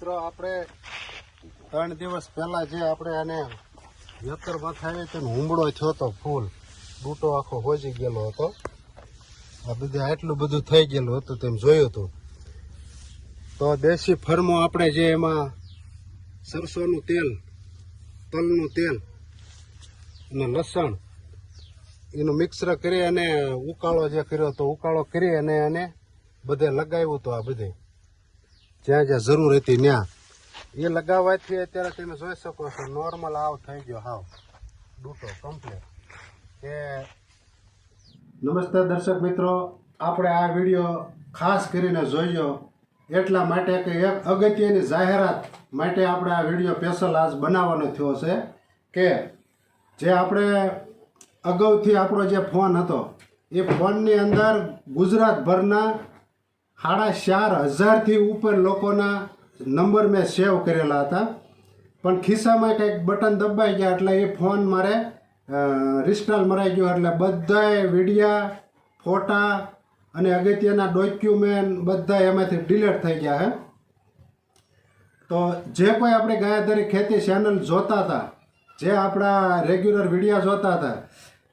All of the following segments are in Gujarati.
મિત્રો, આપણે ત્રણ દિવસ પહેલા જે આપણે આને યતર માથાવી તો હુમડો થયો હતો ફૂલ. બૂટો આખો હોજી ગયેલો હતો. આ બધું આટલું બધું થઈ ગયેલું હતું તેમ જોયું હતું. તો દેશી ફર્મો આપણે જે એમાં સરસોનું તેલ, તલનું તેલ અને લસણ, એનું મિક્સર કરી અને ઉકાળો જે કર્યો હતો, ઉકાળો કરી અને એને બધે લગાવ્યું હતું આ બધે. જ્યાં જ્યાં જરૂર હતી ત્યાં. એ લગાવવાથી અત્યારે તમે જોઈ શકો છો નોર્મલ આવ થઈ ગયો હાવ. ડૂટો કમ્પ્લીટ કે નમસ્તે દર્શક મિત્રો, આપણે આ વીડિયો ખાસ કરીને જોઈજો એટલા માટે કે એક અગત્યની જાહેરાત માટે આપણે આ વીડિયો સ્પેશલ આજ બનાવવાનો થયો છે કે જે આપણે અગાઉથી આપણો જે ફોન હતો, એ ફોનની અંદર ગુજરાતભરના સાડા ચાર હજારથી ઉપર લોકોના નંબર મેં સેવ કરેલા હતા. પણ ખિસ્સામાં કંઈક બટન દબાઈ ગયા એટલે એ ફોન મારે રિસ્ટાલ મરાઈ ગયો એટલે બધાય વિડીયા, ફોટા અને અગત્યના ડોક્યુમેન્ટ બધા એમાંથી ડિલીટ થઈ ગયા હે. તો જે કોઈ આપણે ગાયાધારી ખેતી ચેનલ જોતા હતા, જે આપણા રેગ્યુલર વિડીયા જોતા હતા,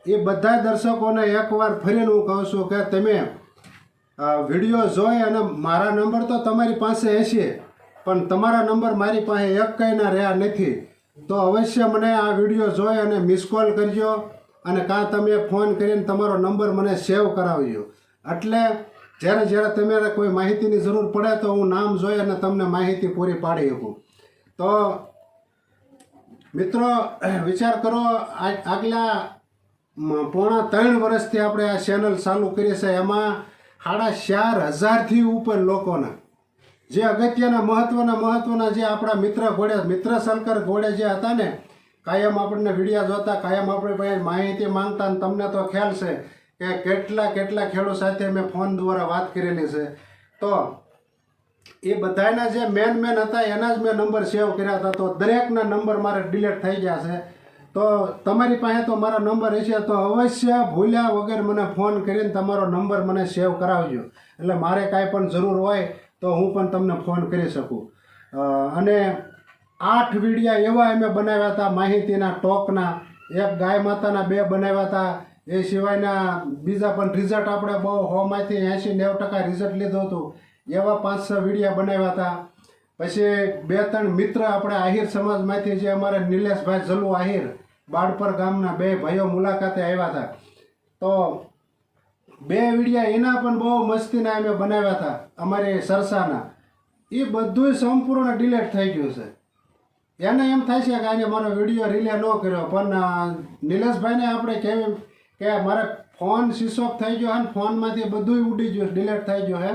એ બધા દર્શકોને એકવાર ફરીને હું કહું છું કે તમે વીડિયો જોઈ અને મારા નંબર તો તમારી પાસે હશે, પણ તમારા નંબર મારી પાસે એક કંઈના રહ્યા નથી. તો અવશ્ય મને આ વીડિયો જોઈ અને મિસ કોલ કરજો અને કાં તમે ફોન કરીને તમારો નંબર મને સેવ કરાવજો. એટલે જ્યારે જ્યારે તમારે કોઈ માહિતીની જરૂર પડે તો હું નામ જોઈ અને તમને માહિતી પૂરી પાડી શકું. તો મિત્રો, વિચાર કરો આગલા પોણા ત્રણ વર્ષથી આપણે આ ચેનલ ચાલુ કરી છે. એમાં સાડા ચાર હજારથી ઉપર લોકોના. જે અગત્યના, મહત્વના મહત્વના જે આપણા મિત્ર ઘોડે, મિત્ર સલકર ઘોડે જે હતા ને, કાયમ આપણને વિડીયા જોતા, કાયમ આપણે પાસે માહિતી માંગતા ને તમને તો ખ્યાલ છે કે કેટલા કેટલા ખેડૂત સાથે મેં ફોન દ્વારા વાત કરેલી છે. તો એ બધાના જે મેન મેન હતા, એના જ મેં નંબર સેવ કર્યા હતા. તો દરેકના નંબર મારે ડિલેટ થઈ ગયા છે. તો તમારી પાસે તો મારો નંબર હશે, તો અવશ્ય ભૂલ્યા વગર મને ફોન કરીને તમારો નંબર મને સેવ કરાવજો. એટલે મારે કાંઈ પણ જરૂર હોય તો હું પણ તમને ફોન કરી શકું. અને આઠ વિડીયા એવા અમે બનાવ્યા હતા માહિતીના ટોકના. એક ગાય માતાના બે બનાવ્યા હતા. એ સિવાયના બીજા પણ રિઝલ્ટ આપણે બહુ હોમાંથી એંશી નેવું ટકા રિઝલ્ટ લીધું હતું. એવા પાંચ છ વિડીયા બનાવ્યા હતા. પછી બે ત્રણ મિત્ર આપણે આહિર સમાજમાંથી જે અમારા નિલેશભાઈ જલુ આહિર બાળપર ગામના બે ભાઈઓ મુલાકાતે આવ્યા હતા. તો બે વિડીયા એના પણ બહુ મસ્તીના અમે બનાવ્યા હતા, અમારી સરસાના. એ બધું સંપૂર્ણ ડિલેટ થઈ ગયું છે. એને એમ થાય છે કે આજે મારો વીડિયો રિલે ન કર્યો, પણ નિલેશભાઈને આપણે કહેવી કે મારે ફોન સ્વિચ થઈ ગયો અને ફોનમાંથી બધું ઉડી ગયું ડિલેટ થઈ ગયો હે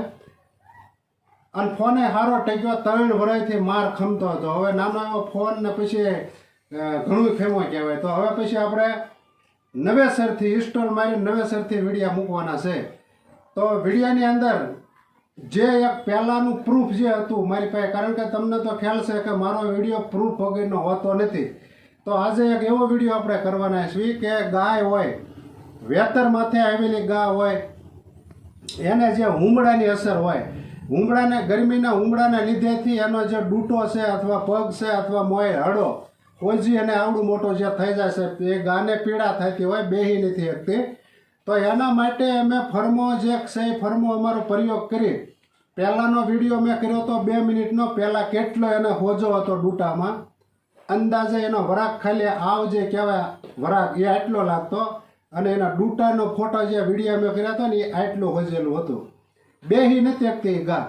અને ફોને સારો ટેક્યો, ત્રણ વર્ષથી માર ખમતો હતો. હવે નાનો એવો ફોન ને પછી ઘણું ફેમસ કહેવાય. તો હવે પછી આપણે નવેસરથી ઇન્સ્ટોલ મારી નવેસરથી વિડીયા મૂકવાના છે. તો વિડીયાની અંદર જે એક પહેલાંનું પ્રૂફ જે હતું મારી પાસે, કારણ કે તમને તો ખ્યાલ છે કે મારો વીડિયો પ્રૂફ વગરનો હોતો નથી. તો આજે એક એવો વીડિયો આપણે કરવાના છીએ કે ગાય હોય, વેતર માથે આવેલી ગાય હોય, એને જે હુમડાની અસર હોય, હુમડાને, ગરમીના હુમડાના લીધેથી એનો જે ડૂટો છે અથવા પગ છે અથવા મોય હડો હોજી અને આવડું મોટો જે થઈ જાય છે એ ગાને પીડા થતી હોય બેહી નથી શકતી. તો એના માટે અમે ફર્મો જે છે એ ફર્મો અમારો પ્રયોગ કરી. પહેલાંનો વીડિયો મેં કર્યો હતો બે મિનિટનો, પહેલાં કેટલો એને હોજો હતો ડૂટામાં. અંદાજે એનો વરાક ખાલી આવ જે કહેવાય, વરાક, એ આટલો લાગતો. અને એના ડૂટાનો ફોટો જે વીડિયો મેં કર્યા હતો ને, એ આટલું હોજેલું હતું. બેહી નથી શકતી ગા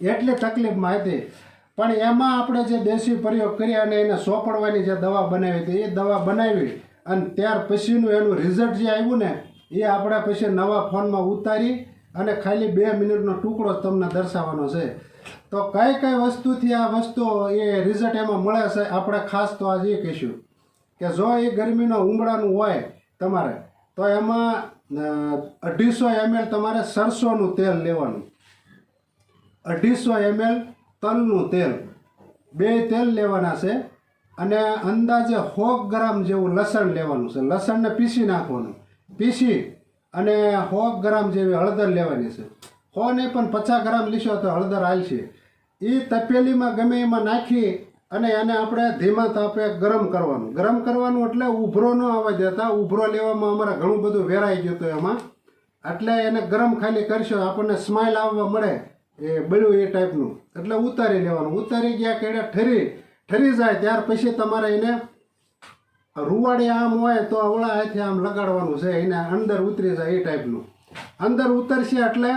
એટલી તકલીફમાં હતી. પણ એમાં આપણે જે દેશી પ્રયોગ કર્યા અને એને સોંપડવાની જે દવા બનાવી હતી, એ દવા બનાવી અને ત્યાર પછીનું એનું રિઝલ્ટ જે આવ્યું ને, એ આપણે પછી નવા ફોનમાં ઉતારી અને ખાલી બે મિનિટનો ટુકડો તમને દર્શાવવાનો છે. તો કઈ કઈ વસ્તુથી આ વસ્તુ એ રિઝલ્ટ એમાં મળે છે, આપણે ખાસ તો આજે એ કહીશું કે જો એ ગરમીનો ઉમળાનું હોય તમારે, તો એમાં અઢીસો એમએલ તમારે સરસોનું તેલ લેવાનું. અઢીસો એમએલ તલનું તેલ. બે તેલ લેવાના છે અને અંદાજે સો ગ્રામ જેવું લસણ લેવાનું છે. લસણને પીસી નાખવાનું. પીસી અને સો ગ્રામ જેવી હળદર લેવાની છે. સો નહીં પણ પચાસ ગ્રામ લીશો તો હળદર હાલશે. એ તપેલીમાં ગમે એમાં નાખી અને એને આપણે ધીમા તાપે ગરમ કરવાનું. ગરમ કરવાનું એટલે ઉભરો ન આવવા દેતા. ઉભરો લેવામાં અમારે ઘણું બધું વેરાઈ ગયું હતું એમાં. એટલે એને ગરમ ખાલી કરશો. આપણને સ્માઇલ આવવા મળે. એ બળ્યું એ ટાઈપનું એટલે ઉતારી લેવાનું. ઉતારી ગયા કેડે ઠરી ઠરી જાય ત્યાર પછી તમારે એને રૂવાડી આમ હોય તો અવળા હાથે આમ લગાડવાનું છે. એને અંદર ઉતરી જાય એ ટાઈપનું અંદર ઉતરશે એટલે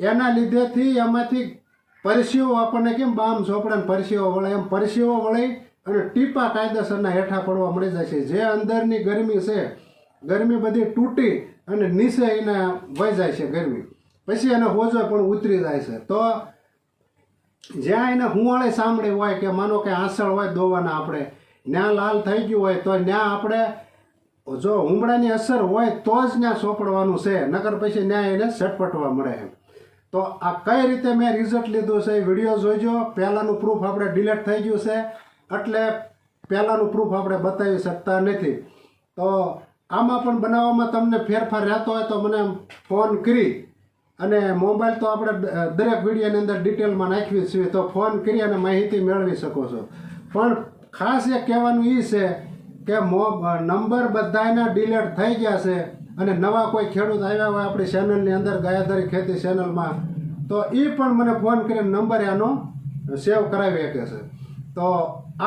એના લીધેથી એમાંથી પરસીઓ આપણને કેમ બામ ચોપડાને પરસીઓ વળે? એમ પરસીઓ વળી અને ટીપા કાયદેસરના હેઠા પડવા મળી જાય છે જે અંદરની ગરમી છે, ગરમી બધી તૂટી અને નીચે એને વહી જાય છે ગરમી. પછી એને હોજો પણ ઉતરી જાય છે. તો જ્યાં એને હુંવાળે સાંભળી હોય કે માનો કે આસળ હોય દોવાના આપણે ત્યાં લાલ થઈ ગયું હોય તો ત્યાં આપણે, જો હુમડાની અસર હોય તો જ ત્યાં સોંપડવાનું છે, નકર પછી ત્યાં એને સટપટવા મળે એમ. તો આ કઈ રીતે મેં રિઝલ્ટ લીધું છે એ વીડિયો જોઈજો પહેલાંનું પ્રૂફ આપણે ડિલેટ થઈ ગયું છે. એટલે પહેલાંનું પ્રૂફ આપણે બતાવી શકતા નથી. તો આમાં પણ બનાવવામાં તમને ફેરફાર રહેતો હોય તો મને ફોન કરી. અને મોબાઈલ તો આપણે દરેક વિડીયોની અંદર ડિટેલમાં નાખવી છે, તો ફોન કરી અને માહિતી મેળવી શકો છો. પણ ખાસ એ કહેવાનું એ છે કે મો નંબર બધાના ડિલેટ થઈ ગયા છે અને નવા કોઈ ખેડૂત આવ્યા હોય આપણી ચેનલની અંદર, ગાયાધારી ખેતી ચેનલમાં તો એ પણ મને ફોન કરીને નંબર એનો સેવ કરાવી શકે છે. તો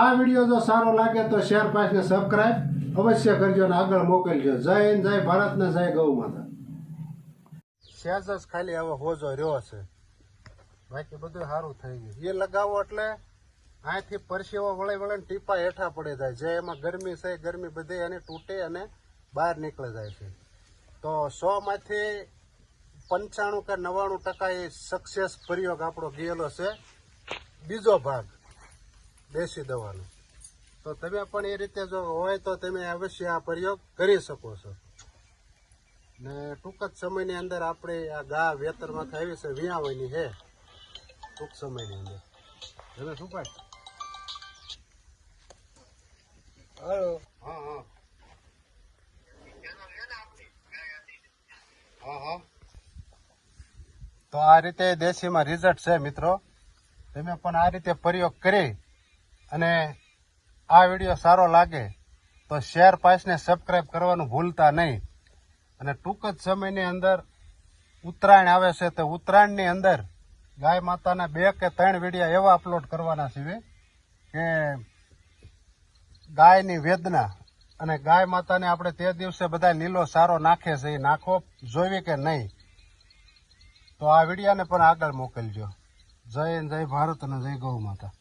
આ વીડિયો જો સારો લાગે તો શેર પાસને સબસ્ક્રાઈબ અવશ્ય કરજો અને આગળ મોકલજો. જય હિન્દ, જય ભારતને જય ગૌ માતા. સહેજ જ ખાલી હવે હોજો રહ્યો છે. બાકી બધું સારું થઈ ગયું. એ લગાવો એટલે અહીંથી પરસેવો વળી વળે ટીપા હેઠા પડી જાય. જે એમાં ગરમી છે ગરમી બધી એને તૂટે અને બહાર નીકળી જાય છે. તો સો માંથી પંચાણું કે નવ્વાણું ટકા એ સક્સેસ પ્રયોગ આપણો ગયેલો છે. બીજો ભાગ, દેશી દવાનો. તો તમે પણ એ રીતે જો હોય તો તમે અવશ્ય આ પ્રયોગ કરી શકો છો. ને ટૂંક જ સમયની અંદર આપણે આ ગા વેતરમાંથી આવી છે વિયાવાની છે. ટૂંક સમયની અંદર. હવે શું ભાઈ હલો. હા હા. હા તો આ રીતે દેશીમાં રિઝલ્ટ છે, મિત્રો. તમે પણ આ રીતે પ્રયોગ કરી અને આ વીડિયો સારો લાગે તો શેર, પાસને સબસ્ક્રાઈબ કરવાનું ભૂલતા નહીં. અને ટૂંક જ સમયની અંદર ઉત્તરાયણ આવે છે તે ઉત્તરાયણની અંદર ગાય માતાના બે કે ત્રણ વીડિયો એવા અપલોડ કરવાના છે કે ગાયની વેદના અને ગાય માતાને આપણે તે દિવસે બધા લીલો સારો નાખે છે, એ નાખવો જોઈએ કે નહીં, તો આ વિડીયાને પણ આગળ મોકલજો. જય જય ભારત અને જય ગૌ માતા.